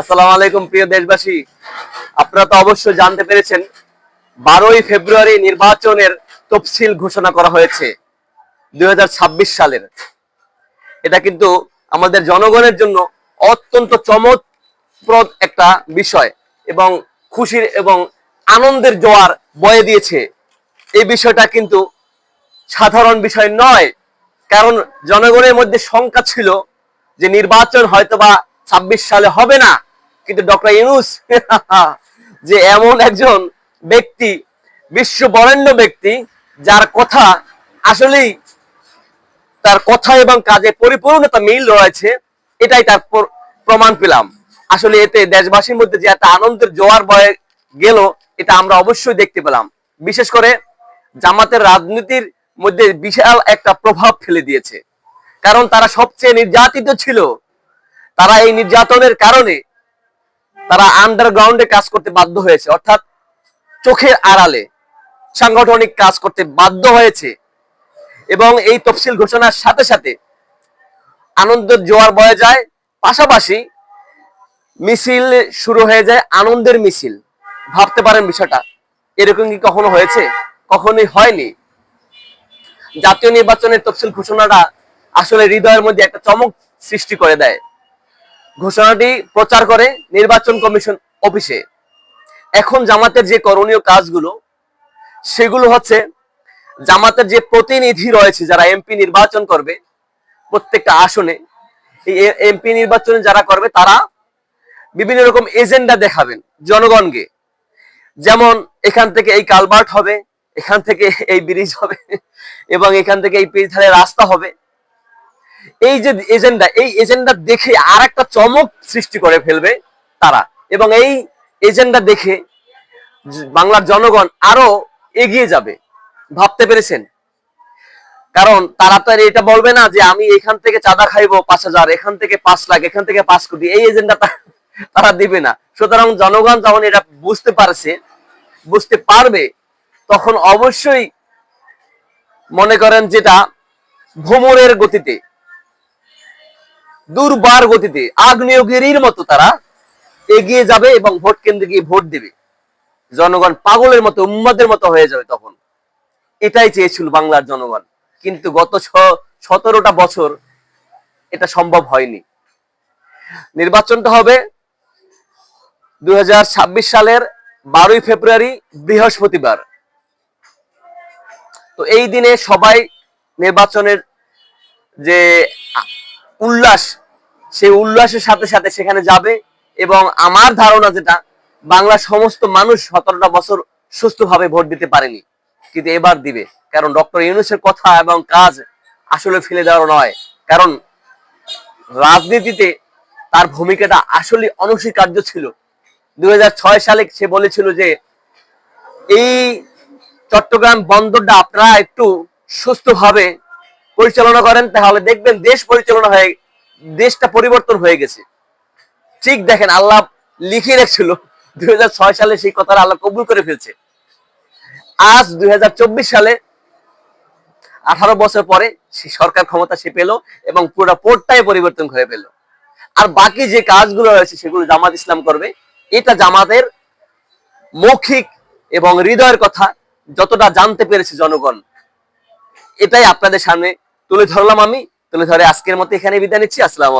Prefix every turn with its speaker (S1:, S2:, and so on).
S1: আসসালামু আলাইকুম, প্রিয় দেশবাসী। আপনারা তো অবশ্যই জানতে পেরেছেন, বারোই ফেব্রুয়ারি নির্বাচনের তফসিল ঘোষণা করা হয়েছে, দুই হাজার ছাব্বিশ সালের। এটা কিন্তু আমাদের জনগণের জন্য অত্যন্ত চমকপ্রদ একটা বিষয় এবং খুশির এবং আনন্দের জোয়ার বয়ে দিয়েছে। এই বিষয়টা কিন্তু সাধারণ বিষয় নয়, কারণ জনগণের মধ্যে শঙ্কা ছিল যে নির্বাচন হয়তোবা ছাব্বিশ সালে হবে না। কিন্তু ডক্টর ইউনুস, যে এমন একজন ব্যক্তি, বিশ্ব বরেণ্য ব্যক্তি, যার কথা আসলেই তার কথা এবং কাজে পরিপূর্ণতা মিল রয়েছে, এটাই তার প্রমাণ পেলাম। আসলে এতে দেশবাসীর মধ্যে যে একটা আনন্দের জোয়ার বয়ে গেল, এটা আমরা অবশ্যই দেখতে পেলাম। বিশেষ করে জামাতের রাজনীতির মধ্যে বিশাল একটা প্রভাব ফেলে দিয়েছে। কারণ তারা সবচেয়ে নির্যাতিত ছিল। তারা এই নির্যাতনের কারণে তারা আন্ডারগ্রাউন্ডে কাজ করতে বাধ্য হয়েছে। অর্থাৎ চোখের আড়ালে সাংগঠনিক কাজ করতে বাধ্য হয়েছে। এবং এই তফসিল ঘোষণার সাথে সাথে আনন্দের জোয়ার বয়ে যায়। পাশাপাশি মিছিল শুরু হয়ে যায়, আনন্দের মিছিল। ভাবতে পারেন বিষয়টা, এরকম কি কখনো হয়েছে? কখনোই হয়নি। জাতীয় নির্বাচনের তফসিল ঘোষণাটা আসলে হৃদয়ের মধ্যে একটা চমক সৃষ্টি করে দেয়। ঘোষণাটি প্রচার করে নির্বাচন কমিশন অফিসে। এখন জামাতের যে করণীয় কাজগুলো, সেগুলো হচ্ছে জামাতের যে প্রতিনিধি রয়েছে যারা এমপি নির্বাচন করবে, প্রত্যেকটা আসনে, এই এমপি নির্বাচনে যারা করবে, তারা বিভিন্ন রকম এজেন্ডা দেখাবেন জনগণকে। যেমন এখান থেকে এই কালভার্ট হবে, এখান থেকে এই ব্রিজ হবে, এবং এখান থেকে এই পেজ ধারে রাস্তা হবে। এই যে এজেন্ডা, এই এজেন্ডা দেখে আর একটা চমক সৃষ্টি করে ফেলবে তারা। এবং এই এজেন্ডা দেখে বাংলার জনগণ আরও এগিয়ে যাবে। ভাবতে পেরেছেন? কারণ তারা তো এটা বলবে না যে আমি এখান থেকে চাঁদা খাইবো পাঁচ হাজার, এখান থেকে পাঁচ লাখ, এখান থেকে পাঁচ কোটি, এই এজেন্ডা তারা দিবে না। সুতরাং জনগণ যখন এটা বুঝতে পারছে, বুঝতে পারবে, তখন অবশ্যই মনে করেন যেটা ভ্রমণের গতিতে দুর্বার গতিতে আগ্নেয়গিরির মতো তারা এগিয়ে যাবে এবং ভোট কেন্দ্রে গিয়ে ভোট দেবে। জনগণ পাগলের মতো, উম্মাদের মতো হয়ে যাবে তখন। এটাই চেয়েছিল বাংলার জনগণ। কিন্তু গত সতেরোটা বছর এটা সম্ভব হয়নি। নির্বাচনটা হবে দুই হাজার ছাব্বিশ সালের বারোই ফেব্রুয়ারি, বৃহস্পতিবার। তো এই দিনে সবাই নির্বাচনের যে উল্লাস, সেই উল্লাসের সাথে সাথে সেখানে যাবে এবং আমার ধারণা যেটা, বাংলার সমস্ত মানুষ সতেরোটা বছর সুস্থভাবে ভোট দিতে পারেনি, কিন্তু এবার দিবে। কারণ ডক্টর ইউনুসের কথা এবং কাজ আসলে ফেলে দেওয়ার নয়। কারণ রাজনীতিতে তার ভূমিকাটা আসলে অনস্বীকার্য ছিল। দু হাজার ছয় সালে সে বলেছিল যে, এই চট্টগ্রাম বন্দরটা আপনারা একটু সুস্থভাবে পরিচালনা করেন, তাহলে দেখবেন দেশ পরিচালনা হয়ে, দেশটা পরিবর্তন হয়ে গেছে। ঠিক দেখেন, আল্লাহ লিখে রেখেছিল, দুই সালে সেই কথাটা আল্লাহ কবুল করে ফেলছে। আজ দুই সালে, আঠারো বছর পরে সে সরকার ক্ষমতা সে পেল এবং পুরো পোর্টটাই পরিবর্তন করে পেল। আর বাকি যে কাজগুলো রয়েছে, সেগুলো জামাত ইসলাম করবে। এটা জামাতের মৌখিক এবং হৃদয়ের কথা, যতটা জানতে পেরেছে জনগণ। এটাই আপনাদের সামনে তুলে ধরলাম আমি। তুলে ধরে আজকের মতো এখানে বিদায় নিচ্ছি। আসসালামু